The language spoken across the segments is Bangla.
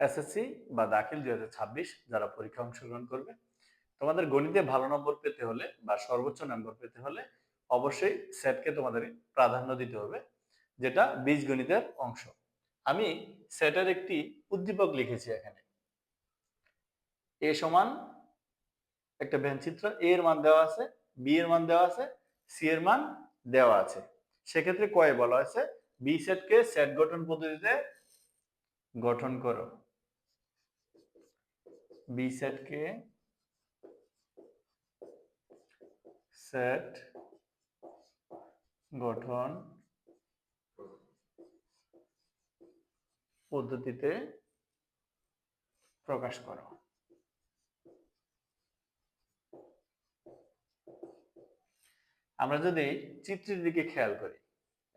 এসএসসি বা দাখিল দুই হাজার ছাব্বিশ যারা পরীক্ষা অংশগ্রহণ করবে, তোমাদের গণিতে ভালো নম্বর পেতে হলে বা সর্বোচ্চ নম্বর পেতে হলে অবশ্যই সেটকে তোমাদের প্রাধান্য দিতে হবে, যেটা বীজ গণিতের অংশ। আমি সেটের একটি উদ্দীপক লিখেছি এখানে। এ সমান একটা ভ্যানচিত্র এ এর মান দেওয়া আছে বি এর মান দেওয়া আছে সি এর মান দেওয়া আছে। সেক্ষেত্রে কয়ে বলা হয়েছে বি সেটকে সেট গঠন পদ্ধতিতে গঠন করো। বি সেটকে সেট গঠন, পদ্ধতিতে প্রকাশ করো। আমরা যদি চিত্রের দিকে খেয়াল করি,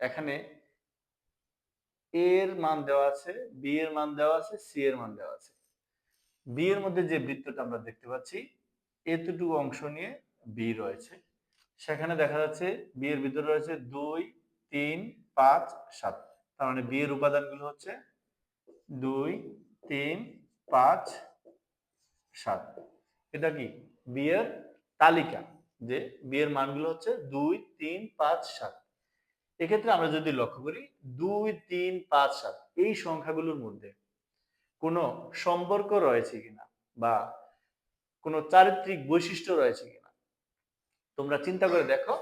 এখানে এর মান দেওয়া আছে বি এর মান দেওয়া আছে সি এর মান দেওয়া আছে। বি এর মধ্যে যে বৃত্তটা আমরা দেখতে পাচ্ছি, এতটুকু অংশ নিয়ে বি রয়েছে। সেখানে দেখা যাচ্ছে বি এর ভিতরে রয়েছে দুই, তিন, পাঁচ, সাত। তার মানে বি এর উপাদানগুলো হচ্ছে দুই, তিন, পাঁচ, সাত। এটা কি? বিয়ের তালিকা যে বিয়ের মানগুলো হচ্ছে দুই, তিন, পাঁচ, সাত। এক্ষেত্রে আমরা যদি লক্ষ্য করি, দুই, তিন, পাঁচ, সাত, এই সংখ্যাগুলোর মধ্যে কোনো সম্পর্ক রয়েছে কিনা বা কোনো চারিত্রিক বৈশিষ্ট্য রয়েছে কিনা? তোমরা চিন্তা করে দেখো।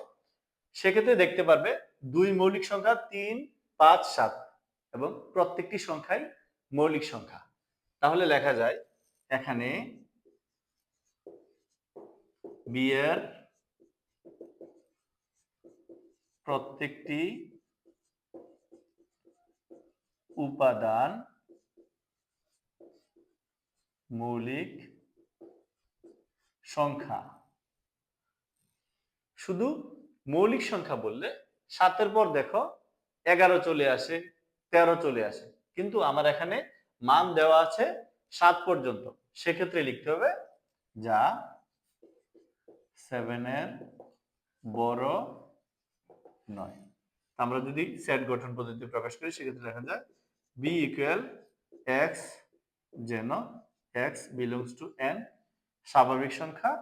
সেক্ষেত্রে দেখতে পারবে দুই মৌলিক সংখ্যা তিন, পাঁচ, সাত এবং প্রত্যেকটি সংখ্যাই মৌলিক সংখ্যা। তাহলে লেখা যায় এখানে বিয়ের প্রত্যেকটি উপাদান মৌলিক সংখ্যা। শুধু মৌলিক সংখ্যা বললে সাতের পর দেখো এগারো চলে আসে, তেরো চলে আসে। কিন্তু আমার এখানে মান দেওয়া আছে সাত পর্যন্ত। সেক্ষেত্রে লিখতে হবে যা সেভেনের বড় নয়। আমরা যদি সেট গঠন পদ্ধতি প্রকাশ করি, সেক্ষেত্রে দেখা যায় বি ইকুয়াল এক্স যেন এক্স বিলংস টু এন স্বাভাবিক সংখ্যা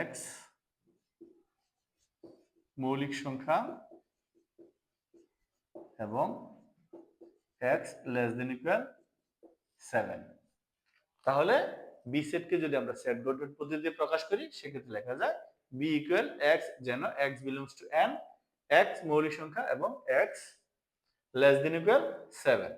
এক্স মৌলিক সংখ্যা এবং X less than equal seven তাহলে বি সেটকে যদি আমরা সেট গঠন পদ্ধতিতে প্রকাশ করি, সেক্ষেত্রে লেখা যায় বি ইকুয়াল এক্স যেন X belongs to N X মৌলিক সংখ্যা এবং X less than equal seven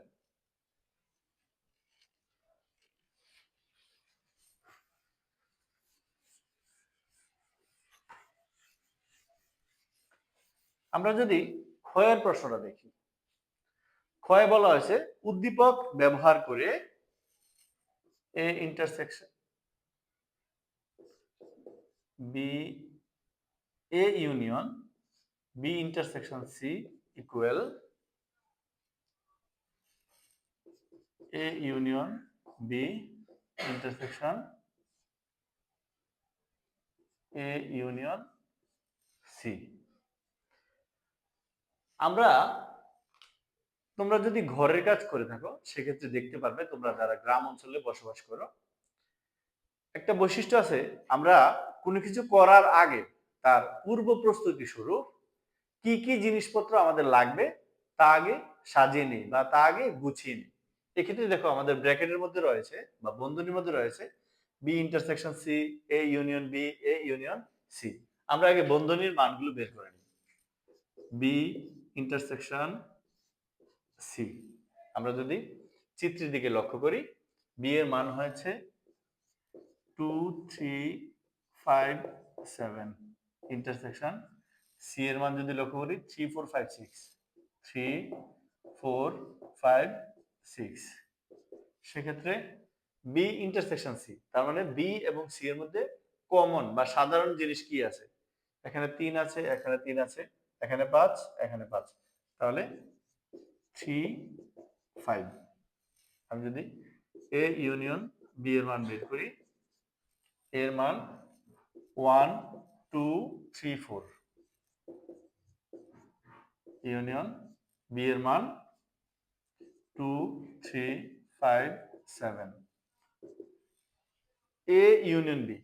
আমরা যদি ক্ষয়ের প্রশ্নটা দেখি, ক্ষয়ে বলা হয়েছে উদ্দীপক ব্যবহার করে A intersection B A union B intersection C equal A union B intersection A union C আমরা, তোমরা যদি ঘরের কাজ করে থাকো, সেক্ষেত্রে দেখতে পারবে তোমরা যারা গ্রাম অঞ্চলে বসবাস করো, একটা বৈশিষ্ট্য আছে, আমরা কোনো কিছু করার আগে তার পূর্ব প্রস্তুতি স্বরূপ কি কি জিনিসপত্র আমাদের লাগবে, তা আগে সাজিয়ে নিই বা তা আগে গুছিয়ে নিই। এক্ষেত্রে দেখো আমাদের ব্র্যাকেটের মধ্যে রয়েছে বা বন্ধনীর মধ্যে রয়েছে B intersection C A union B A union C আমরা আগে বন্ধনীর মানগুলো বের করে নিই। বি ইন্টারসেকশন সি আমরা যদি চিত্রের দিকে লক্ষ্য করি বি এর মান হয়েছে two three five seven intersection C এর মান যদি লক্ষ্য করি three four five six three four five six সেক্ষেত্রে বি ইন্টারসেকশন সি তার মানে বি এবং সি এর মধ্যে কমন বা সাধারণ জিনিস কি আছে? এখানে তিন আছে, এখানে তিন আছে, এখানে পাঁচ এখানে পাঁচ। তাহলে থ্রি ফাইভ আমি যদি এ ইউনিয়ন বি এর মান বের করি এর মান one two three four union B এর মান two three five seven A union B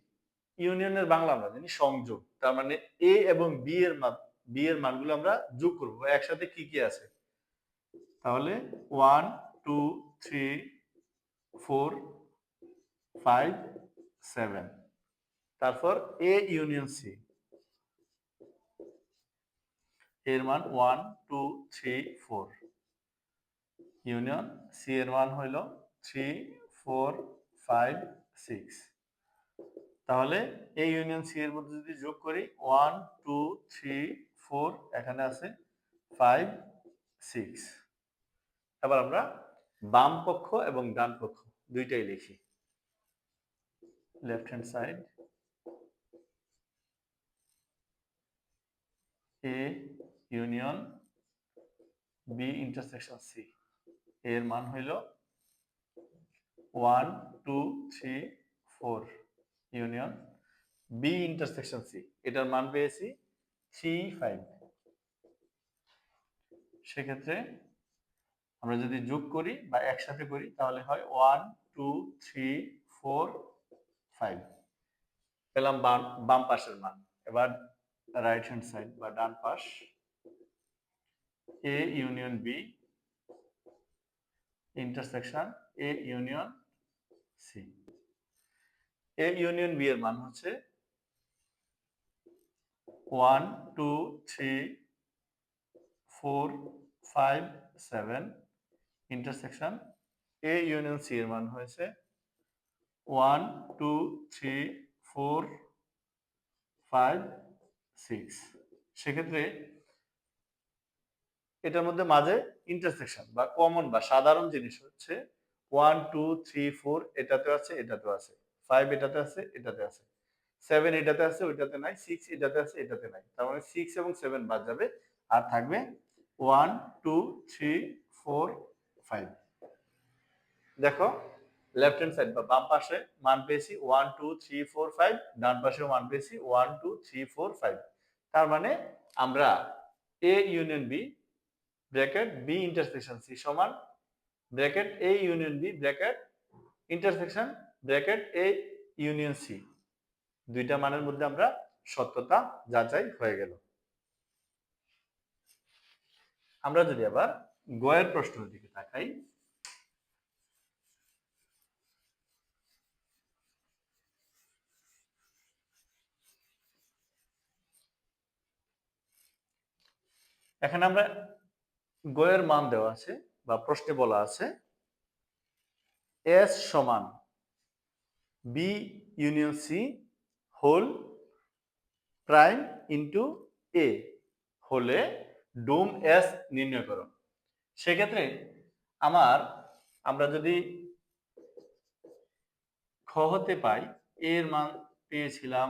ইউনিয়নের বাংলা আমরা জানি সংযোগ। তার মানে এ এবং বি এর মান বি এর মানগুলো আমরা যোগ করব। একসাথে কি কি আছে? তাহলে one two three four five seven তারপর এ ইউনিয়ন সি এর মান one two three four union C এর মান হইল থ্রি, ফোর, ফাইভ, সিক্স। তাহলে এই ইউনিয়ন সি এর মধ্যে যদি যোগ করি, ওয়ান, টু, থ্রি, ফোর, এখানে আছে ফাইভ, সিক্স। এবার আমরা বাম পক্ষ এবং ডান পক্ষ দুইটাই লিখি। Left hand side A union B intersection C এর মান হইল one two three four union B intersection C এটার মান পেয়েছি থ্রি ফাইভ সেক্ষেত্রে আমরা যদি যোগ করি বা একসাথে করি, তাহলে হয় one two three four five পেলাম বাম বাম পাশের মান। এবার রাইট হ্যান্ড সাইড বা ডান পাশ A union B intersection A union C A union B এর মান হচ্ছে one two three four five seven intersection A union C এর মান হয়েছে one two three four five six সেক্ষেত্রে এটার মধ্যে মাঝে ইন্টারসেকশন বা কমন বা সাধারণ জিনিস হচ্ছে ওয়ান টু থ্রি ফোর এটাতে আছে এটাতে আছে। ফাইভ এটাতে আছে এটাতে আছে। সেভেন এটাতে আছে, ওইটাতে নাই। সিক্স এটাতে আছে, এটাতে নাই। তার মানে সিক্স এবং সেভেন বাদ যাবে। আর থাকবে one two three four five দেখো লেফট হ্যান্ড সাইড বা বাম পাশে মান পেয়েছি one two three four five ডান পাশেও মান পেয়েছি one two three four five তার মানে আমরা A union B bracket B intersection C সমান bracket A union B bracket intersection bracket A union C দুইটা মানের মধ্যে আমরা সত্যতা যাচাই হয়ে গেল। আমরা যদি আবার গয়ের প্রশ্নের দিকে তাকাই, এখানে আমরা গয়ের মান দেওয়া আছে বা প্রশ্নে বলা আছে, এস সমান B union C whole prime into A হলে ডোম এস নির্ণয় করো। সেক্ষেত্রে আমার, আমরা যদি খ হতে পাই, এর মান পেয়েছিলাম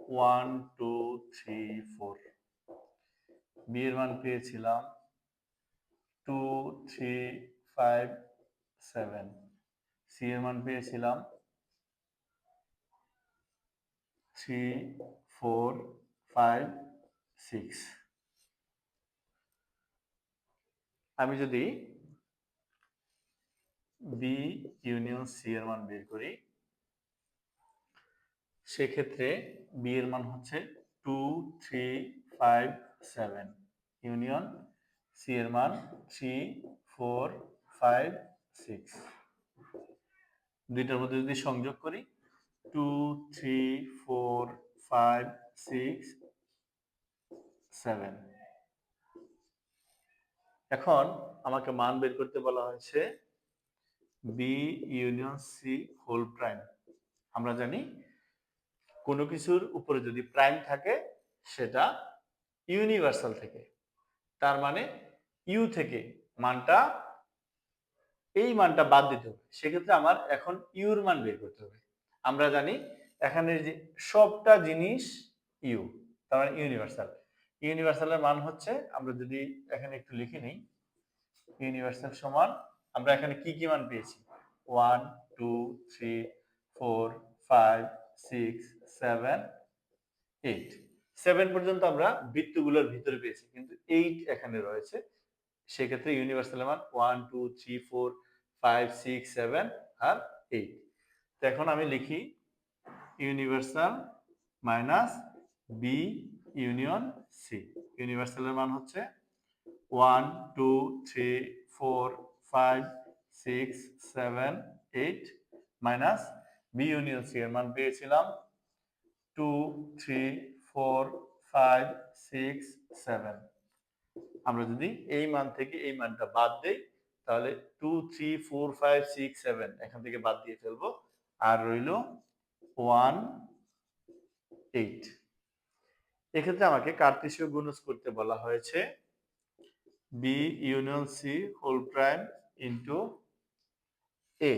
one, two, three, four. B এর মান পেয়েছিলাম two three five seven C এর মান পেয়েছিলাম থ্রি ফোর ফাইভ সিক্স আমি যদি বি ইউনিয়ন সি এর মান বের করি, সেক্ষেত্রে বি এর মান হচ্ছে two three five seven union C এর মান থ্রি ফোর ফাইভ সিক্স দুইটার মধ্যে যদি সংযোগ করি two three four five six seven এখন আমাকে মান বের করতে বলা হয়েছে B union C whole prime আমরা জানি কোনো কিছুর উপরে যদি প্রাইম থাকে, সেটা ইউনিভার্সাল থেকে। তার মানে ইউ থেকে মানটা এই মানটা বাদ দিতে হবে। সেক্ষেত্রে আমার এখন ইউর মান বের করতে হবে। আমরা জানি এখানে যে সবটা জিনিস ইউ তার মানে ইউনিভার্সাল ইউনিভার্সালের মান হচ্ছে, আমরা যদি এখানে একটু লিখে নিই ইউনিভার্সাল সমান, আমরা এখানে কি কি মান পেয়েছি? One two three four five six seven eight seven পর্যন্ত আমরা বৃত্তগুলোর ভিতরে পেয়েছি, কিন্তু এইট এখানে রয়েছে। সেক্ষেত্রে ইউনিভার্সাল মান one two three four five six seven আর এইট তো এখন আমি লিখি universal minus B union C ইউনিভার্সালের মান হচ্ছে one two three four five six seven eight minus B union C এর মান পেয়েছিলাম two three four, five, six, seven. আমরা যদি এই মান থেকে এই মানটা বাদ দেই, তাহলে two, three, four, five, six, seven এখান থেকে বাদ দিয়ে ফেলব। আর রইল ওয়ান, এইট। এক্ষেত্রে আমাকে কার্তেশীয় গুণজ করতে বলা হয়েছে B union C whole prime into A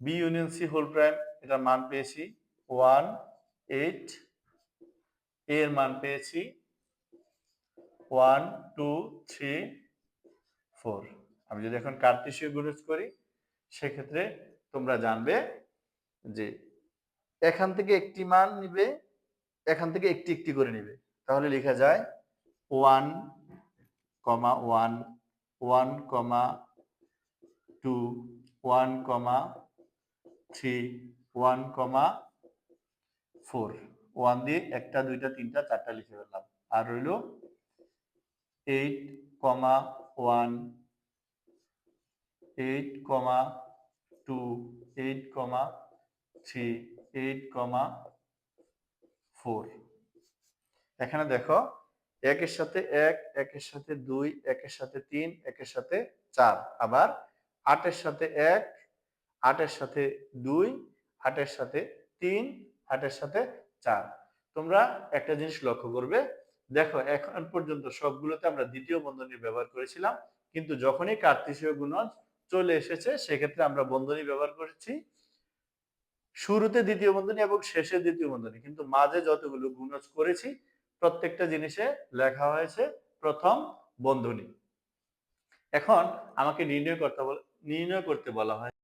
B union C whole prime এটার মান পেয়েছি। ওয়ান এইট এর মান পেয়েছি ওয়ান, টু, থ্রি, ফোর। আমি যদি এখন কার্তেশীয় গুণজ করি, সেক্ষেত্রে তোমরা জানবে যে এখান থেকে একটি মান নিবে, এখান থেকে একটি একটি করে নিবে। তাহলে লেখা যায় one comma one one comma two, one comma three, one comma four one দিয়ে একটা, দুইটা, তিনটা, চারটা লিখে ফেললাম। আর রইল eight comma one eight comma two eight comma three eight comma four এখানে দেখো, একের সাথে এক, একের সাথে দুই, একের সাথে তিন, একের সাথে চার। আবার আটের সাথে এক, আটের সাথে দুই, আটের সাথে তিন আটের সাথে চার। তোমরা একটা জিনিস লক্ষ্য করবে, দেখো এখন পর্যন্ত সবগুলোতে আমরা দ্বিতীয় বন্ধনী ব্যবহার করেছিলাম, কিন্তু যখনই কার্তেশীয় গুণজ চলে এসেছে, সেক্ষেত্রে আমরা বন্ধনী ব্যবহার করেছি। শুরুতে দ্বিতীয় বন্ধনী এবং শেষে দ্বিতীয় বন্ধনী, কিন্তু মাঝে যতগুলো গুণজ করেছি, প্রত্যেকটা জিনিসে লেখা হয়েছে প্রথম বন্ধনী। এখন আমাকে নির্ণয় করতে নির্ণয় করতে বলা হয়।